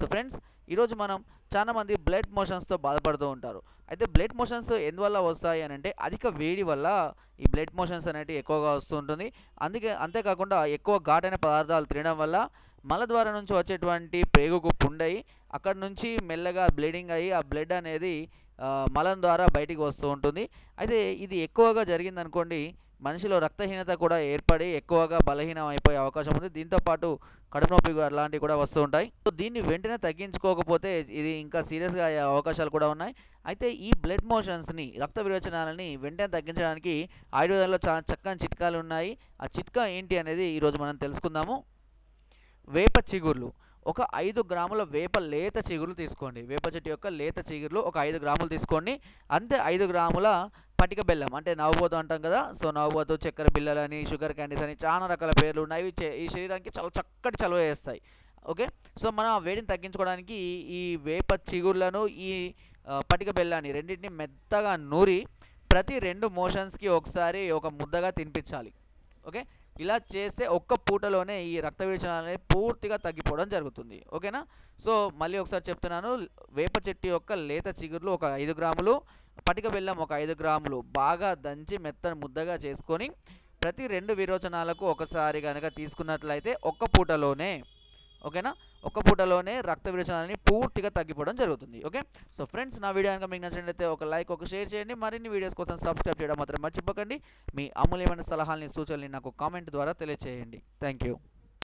So friends ఈరోజు మనం చాలామంది బ్లడ్ మోషన్స్తో బాధపడుతూ ఉంటారు. అయితే బ్లడ్ మోషన్స్ ఎందువల్ల వస్తాయి అని అంటే అధిక వేడి వల్ల ఈ బ్లడ్ మోషన్స్ అనేవి ఎక్కువగా వస్తూ ఉంటుంది. అందుకే అంతేకాకుండా ఎక్కువ ఘాటైన పదార్థాలు తినడం వల్ల మలద్వారం నుంచి వచ్చేటువంటి ప్రేగుకు పుండయి అక్కడ నుంచి మెల్లగా బ్లీడింగ్ అయ్యి ఆ బ్లడ్ అనేది మలం ద్వారా బయటికి వస్తూ ఉంటుంది. అయితే ఇది ఎక్కువగా జరిగిందనుకోండి మనిషిలో రక్తహీనత కూడా ఏర్పడి ఎక్కువగా బలహీనం అయిపోయే అవకాశం ఉంది. దీంతో పాటు కడుపు నొప్పి అలాంటివి కూడా వస్తూ ఉంటాయి. సో దీన్ని వెంటనే తగ్గించుకోకపోతే ఇది ఇంకా సీరియస్గా అయ్యే అవకాశాలు కూడా ఉన్నాయి. అయితే ఈ బ్లడ్ మోషన్స్ని రక్త విరోచనాలని వెంటనే తగ్గించడానికి ఆయుర్వేదంలో చాలా చక్కని చిట్కాలు ఉన్నాయి. ఆ చిట్కా ఏంటి అనేది ఈరోజు మనం తెలుసుకుందాము. వేప చిగుర్లు. ఒక ఐదు గ్రాముల వేప లేత చిగుర్లు తీసుకోండి. వేప చెట్టు యొక్క లేత చిగుర్లు ఒక ఐదు గ్రాములు తీసుకోండి. అంతే ఐదు గ్రాముల పటిక బెల్లం అంటే నవ్వుబోతు అంటాం కదా. సో నవ్వుబోతు చక్కెర బిల్లలు అని షుగర్ క్యాండీస్ అని చాలా రకాల పేర్లు ఉన్నాయి. ఇవి ఈ శరీరానికి చాలా చక్కటి చలువ చేస్తాయి ఓకే? సో మనం ఆ వేడిని తగ్గించుకోవడానికి ఈ వేప చిగుర్లను ఈ పటిక బెల్లాన్ని రెండింటిని మెత్తగా నూరి ప్రతి రెండు మోషన్స్కి ఒకసారి ఒక ముద్దగా తినిపించాలి. ఓకే? ఇలా చేస్తే ఒక్క పూటలోనే ఈ రక్త విరేచన అనేది పూర్తిగా తగ్గిపోవడం జరుగుతుంది. ఓకేనా? సో మళ్ళీ ఒకసారి చెప్తున్నాను. వేప చెట్టు యొక్క లేత చిగుర్లు ఒక ఐదు గ్రాములు పటిక బెల్లం ఒక ఐదు గ్రాములు బాగా దంచి మెత్తని ముద్దగా చేసుకొని ప్రతి రెండు విరోచనాలకు ఒకసారి కనుక తీసుకున్నట్లయితే ఒక్క పూటలోనే ఓకేనా? ఒక్క పూటలోనే రక్త విరేచనాలని పూర్తిగా తగ్గిపోవడం జరుగుతుంది. ఓకే? సో ఫ్రెండ్స్ నా వీడియో కనుక మీకు నచ్చినట్లయితే ఒక లైక్ ఒక షేర్ చేయండి. మరిన్ని వీడియోస్ కోసం సబ్స్క్రైబ్ చేయడం మాత్రం మర్చిపోకండి. మీ అమూల్యమైన సలహాలని సూచనలు నాకు కామెంట్ ద్వారా తెలియజేయండి థ్యాంక్ యూ.